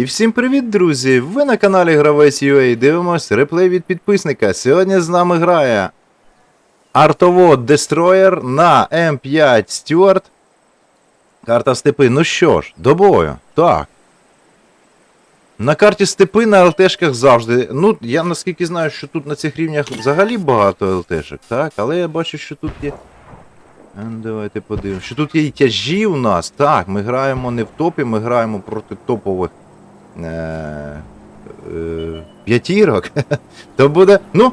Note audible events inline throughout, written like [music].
І всім привіт, друзі! Ви на каналі Гравець UA дивимось реплей від підписника. Сьогодні з нами грає Артовод Destroyer на М5 Стюарт. Карта степи. Ну що ж, до бою. Так. На карті степи на ЛТшках завжди. Ну, я наскільки знаю, що тут на цих рівнях взагалі багато ЛТшок, так? Але я бачу, що тут є. Ну, Давайте подивимося. Що тут є і тяжі у нас. Так, ми граємо не в топі, ми граємо проти топових п'ятірок. [laughs] То буде. Ну,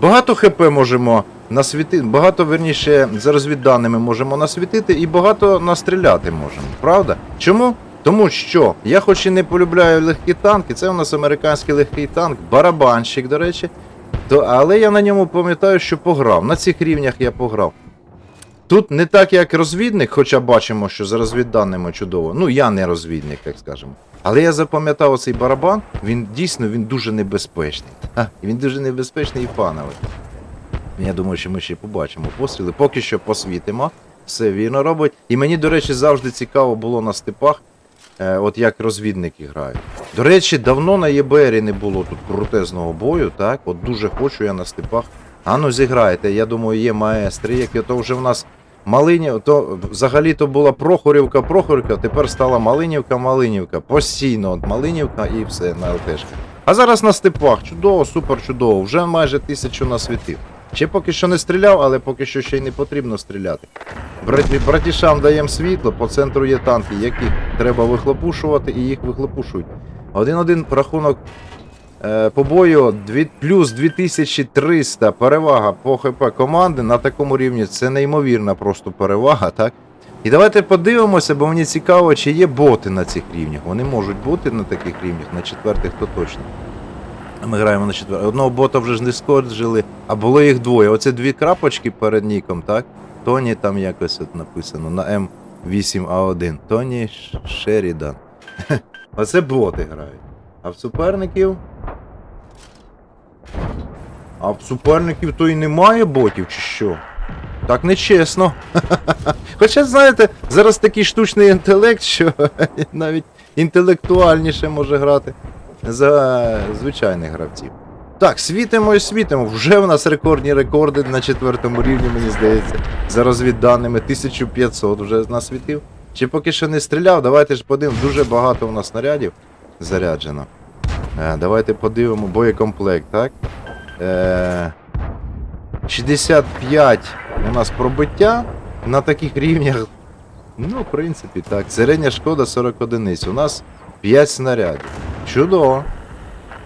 багато ХП можемо насвітити. Багато, верніше, за розвідданими можемо насвітити і багато настріляти можемо. Правда? Чому? Тому що я хоч і не полюбляю легкі танки, це у нас американський легкий танк, барабанщик, до речі. То, але я на ньому пам'ятаю, що пограв. На цих рівнях я пограв. Тут не так, як розвідник, хоча бачимо, що за розвідданими чудово. Ну, я не розвідник, так скажемо. Але я запам'ятав оцей барабан, він дійсно він дуже небезпечний. Ха, він дуже небезпечний і фановий. Я думаю, що ми ще побачимо постріли. Поки що посвітимо. Все вірно робить. І мені, до речі, завжди цікаво було на степах, е, от як розвідники грають. До речі, давно на ЄБРі не було тут крутезного бою, так? От дуже хочу я на степах. А ну зіграйте, я думаю, є маестри, які то вже в нас Малинів, то взагалі то була Прохорівка, Прохорівка, тепер стала Малинівка, Малинівка. Постійно от Малинівка і все на ЛТшка. А зараз на степах. Чудово, супер чудово. Вже майже тисячу насвітив. Ще поки що не стріляв, але поки що ще й не потрібно стріляти. Браті, братішам даємо світло, по центру є танки, яких треба вихлопушувати, і їх вихлопушують. Один-один рахунок по бою плюс 2300 перевага по ХП команди на такому рівні. Це неймовірна просто перевага, так? І давайте подивимося, бо мені цікаво, чи є боти на цих рівнях. Вони можуть бути на таких рівнях, на четвертих то точно. Ми граємо на четвертих. Одного бота вже ж не скорджили, а було їх двоє. Оце дві крапочки перед ніком, так? Тоні там якось от написано на М8А1. Тоні Шерідан. [laughs] Оце боти грають. А в суперників. А в суперників то і немає ботів, чи що? Так нечесно. [laughs] Хоча, знаєте, зараз такий штучний інтелект, що [laughs] навіть інтелектуальніше може грати за звичайних гравців. Так, світимо і світимо. Вже в нас рекордні рекорди на четвертому рівні, мені здається. За розвідданими 1500 вже насвітив. Чи поки що не стріляв, давайте ж подивимо, дуже багато у нас снарядів заряджено. Е, давайте подивимо боєкомплект, так? Е, 65 у нас пробиття на таких рівнях. Ну, в принципі, так. Середня шкода 40 одиниць. У нас 5 снарядів. Чудово.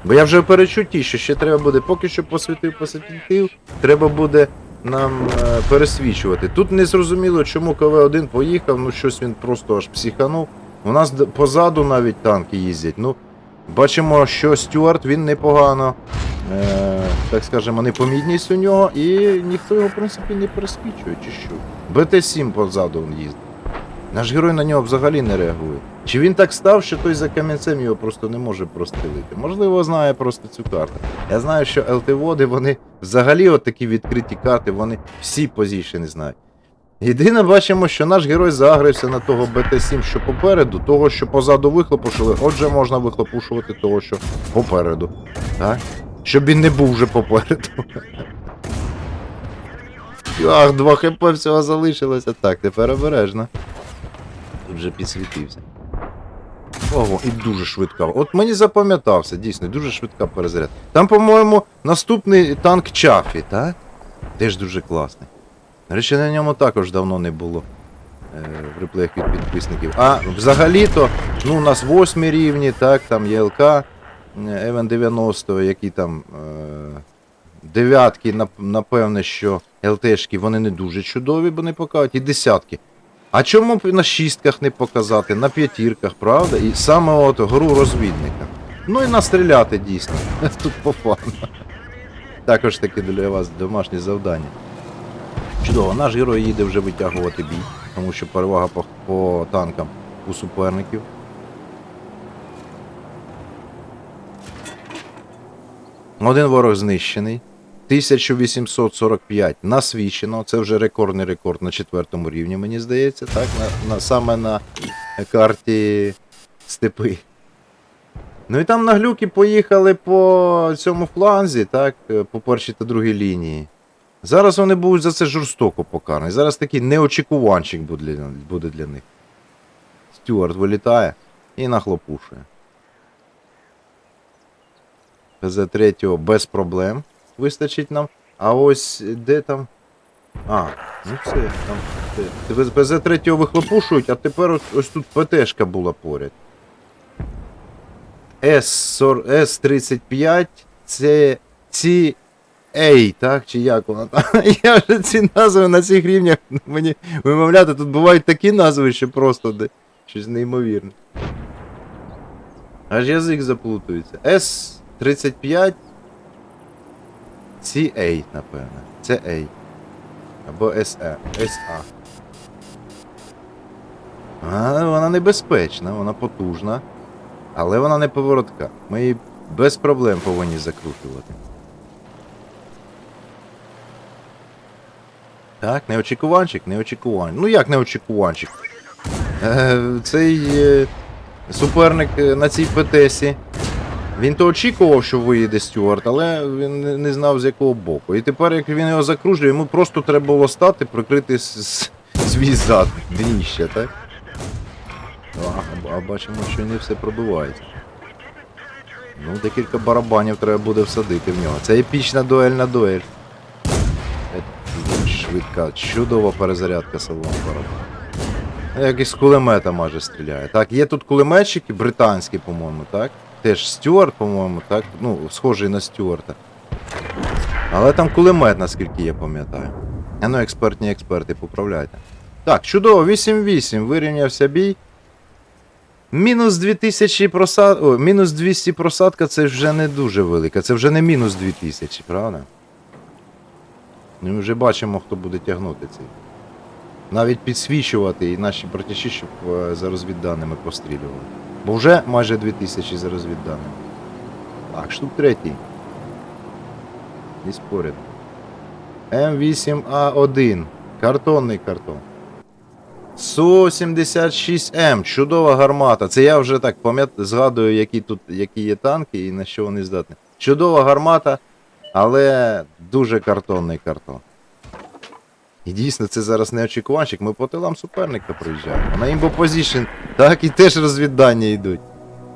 Бо я вже перечутті, що ще треба буде, поки що посвітив, посвітив, треба буде нам е, пересвічувати. Тут не зрозуміло, чому КВ-1 поїхав, ну щось він просто аж психанув. У нас позаду навіть танки їздять. Ну, бачимо, що Стюарт він непогано, е, так скажемо, непомітність у нього, і ніхто його, в принципі, не пересвічує, чи що. БТ-7 позаду він їздить. Наш герой на нього взагалі не реагує. Чи він так став, що той за камінцем його просто не може прострелити? Можливо, знає просто цю карту. Я знаю, що ЛТ-води, вони взагалі от такі відкриті карти, вони всі позиції знають. Єдине, бачимо, що наш герой загрився на того БТ-7, що попереду, того, що позаду вихлопушили, отже можна вихлопушувати того, що попереду. Так? Щоб він не був вже попереду. Ах, 2 хп всього залишилося. Так, тепер обережно. Тут вже підсвітився. Ого, і дуже швидка. От мені запам'ятався, дійсно, дуже швидка перезаряд. Там, по-моєму, наступний танк Чафі, так? Теж дуже класний. Речі, на ньому також давно не було е, в реплеях від підписників. А взагалі-то, ну, у нас восьмі рівні, так, там ЄЛК, е, Евен 90, які там. Е, дев'ятки, напевне, що ЛТшки вони не дуже чудові, бо не покажуть, і десятки. А чому б на шістках не показати, на п'ятірках, правда? І саме от гру розвідника. Ну і настріляти дійсно. [laughs] Тут по фану. Також таки для вас домашнє завдання. Чудово, наш герой їде вже витягувати бій, тому що перевага по, по танкам у суперників. Один ворог знищений. 1845 насвічено. Це вже рекордний рекорд на четвертому рівні, мені здається, так? На, на, саме на карті степи. Ну і там на глюки поїхали по цьому фланзі, так, по першій та другій лінії. Зараз вони будуть за це жорстоко покарані. Зараз такий неочікуванчик буде для, них. Стюарт вилітає і нахлопушує. ПЗ-3 без проблем вистачить нам. А ось де там. А, ну все, там. це. ПЗ-3 вихлопушують, а тепер ось, ось тут ПТшка була поряд. S40 S35 це Ей, так, чи як вона там? [laughs] Я вже ці назви на цих рівнях мені вимовляти. Тут бувають такі назви, що просто де, щось неймовірне. Аж язик заплутується. S35 CA, напевно. Це A. Або SE. SA. А, вона небезпечна, вона потужна. Але вона не поворотка. Ми її без проблем повинні закручувати. Так, неочікуванчик, неочікуванчик. Ну як неочікуванчик? Е, цей е, суперник е, на цій ПТСі. Він то очікував, що виїде Стюарт, але він не- знав з якого боку. І тепер, як він його закружує, йому просто треба було стати, прикрити свій зад, дніще, так? А, а бачимо, що не все пробивається. Ну, декілька барабанів треба буде всадити в нього. Це епічна дуельна дуель. Швидка, чудова перезарядка салону барабану. Як із кулемета майже стріляє. Так, є тут кулеметчики британські, по-моєму, так? Теж Стюарт, по-моєму, так? Ну, схожий на Стюарта. Але там кулемет, наскільки я пам'ятаю. А ну, експертні експерти, поправляйте. Так, чудово, 8-8, вирівнявся бій. Мінус 2000 просад... О, мінус 200 просадка це вже не дуже велика, це вже не мінус 2000, правда? Ну, ми вже бачимо, хто буде тягнути цей. Навіть підсвічувати і наші братіші, щоб е, за розвідданими пострілювали. Бо вже майже 2000 за розвідданими. Так, штук третій. І поряд. М8А1. Картонний картон. Су-76М, чудова гармата. Це я вже так пам'ят... згадую, які тут які є танки і на що вони здатні. Чудова гармата, але дуже картонний картон. І дійсно, це зараз не очікуванчик, ми по тилам суперника проїжджаємо. На імбо позішн, так, і теж розвіддання йдуть.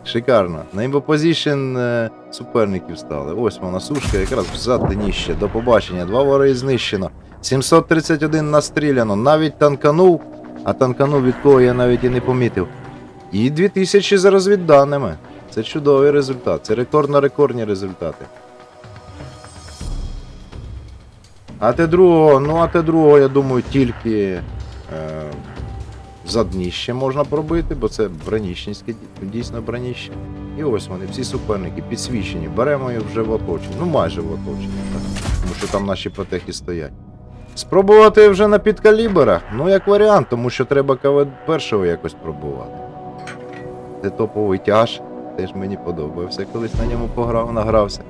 Шикарно. На імбо позішн е, суперників стали. Ось вона сушка, якраз взад дніще. До побачення. Два вори знищено. 731 настріляно. Навіть танканув, а танканув від кого я навіть і не помітив. І 2000 за розвідданими. Це чудовий результат. Це рекордно-рекордні результати. А те другого, ну а те другого, я думаю, тільки е, за дніще можна пробити, бо це бронічницьке, ді- дійсно броніще. І ось вони, всі суперники підсвічені. Беремо їх вже в оточенні. Ну майже в оточенні, так. Тому що там наші потехи стоять. Спробувати вже на підкаліберах, ну як варіант, тому що треба КВ першого якось пробувати. Це топовий тяж, теж мені подобався, колись на ньому пограв, награвся.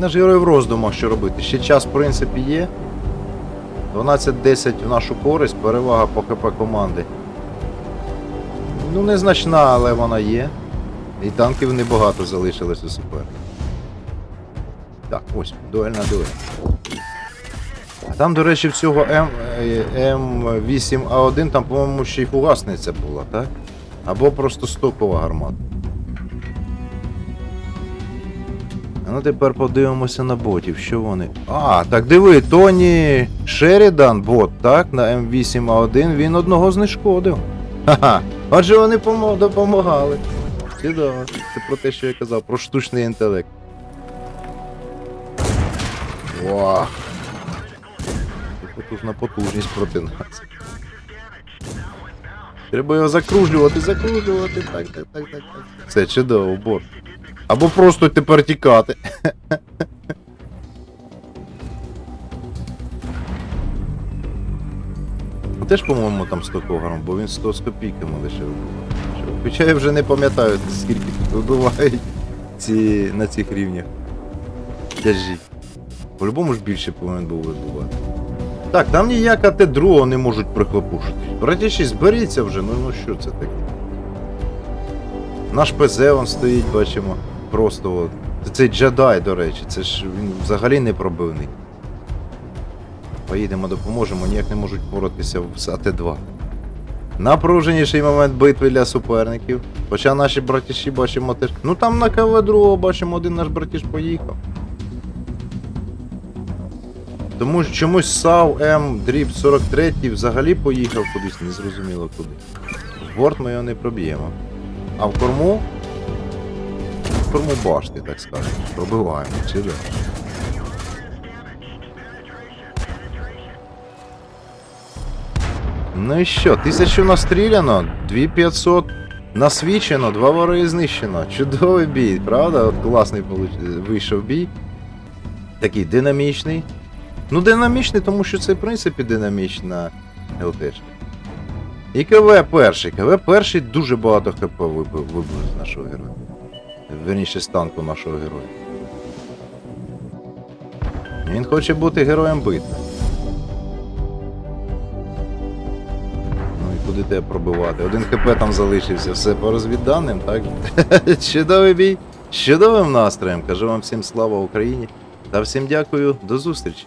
Наш герой в роздумах, що робити. Ще час, в принципі, є. 12-10 в нашу користь, перевага по ХП команди. Ну, незначна, але вона є. І танків небагато залишилось у суперника. Так, ось, дуельна дуель. А там, до речі, всього М, е, М8А1, там, по-моєму, ще й фугасниця була, так? Або просто стокова гармата. Ну тепер подивимося на ботів, що вони. А, так диви, Тоні Шерідан, бот, так, на М8А1, він одного знешкодив. Ха-ха. Отже, вони допомагали. Чудово. Це про те, що я казав, про штучний інтелект. Вау. Потужна потужність проти нас. Треба його закружлювати, закружлювати. Так, так, так, так. Це чудово, бот. Або просто тепер тікати. Теж, по-моєму, там 100 кілограм, бо він 100 з копійками лише вибивав. Хоча я вже не пам'ятаю, скільки тут вибивають ці, на цих рівнях. Тяжі. По-любому ж більше повинен був вибивати. Так, там ніяка те другого не можуть прихлопушити. Братіші, зберіться вже, ну, ну що це таке? Наш ПЗ он стоїть, бачимо. Просто от. Це джедай, до речі, це ж він взагалі не пробивний. Поїдемо, допоможемо, ніяк не можуть боротися з АТ-2. Напруженіший момент битви для суперників. Хоча наші братіші бачимо теж. Ну там на КВ другого бачимо, один наш братіш поїхав. Тому що чомусь САУ М дріб 43 взагалі поїхав кудись, незрозуміло куди. В борт ми його не проб'ємо. А в корму? В корму башти, так скажемо. Пробиваємо, чудово. Ну і що, тисячу настріляно, 2500 насвічено, два вороги знищено. Чудовий бій, правда? От класний вийшов бій. Такий динамічний. Ну, динамічний, тому що це в принципі динамічна ЛТшка. І КВ перший. КВ перший дуже багато хп вибив з нашого героя. Верніше з танку нашого героя. Він хоче бути героєм битви. Ну і куди тебе пробивати? Один ХП там залишився, все по розвідданим, так? [laughs] Чудовий бій, чудовим настроєм. Кажу вам всім слава Україні та всім дякую, до зустрічі.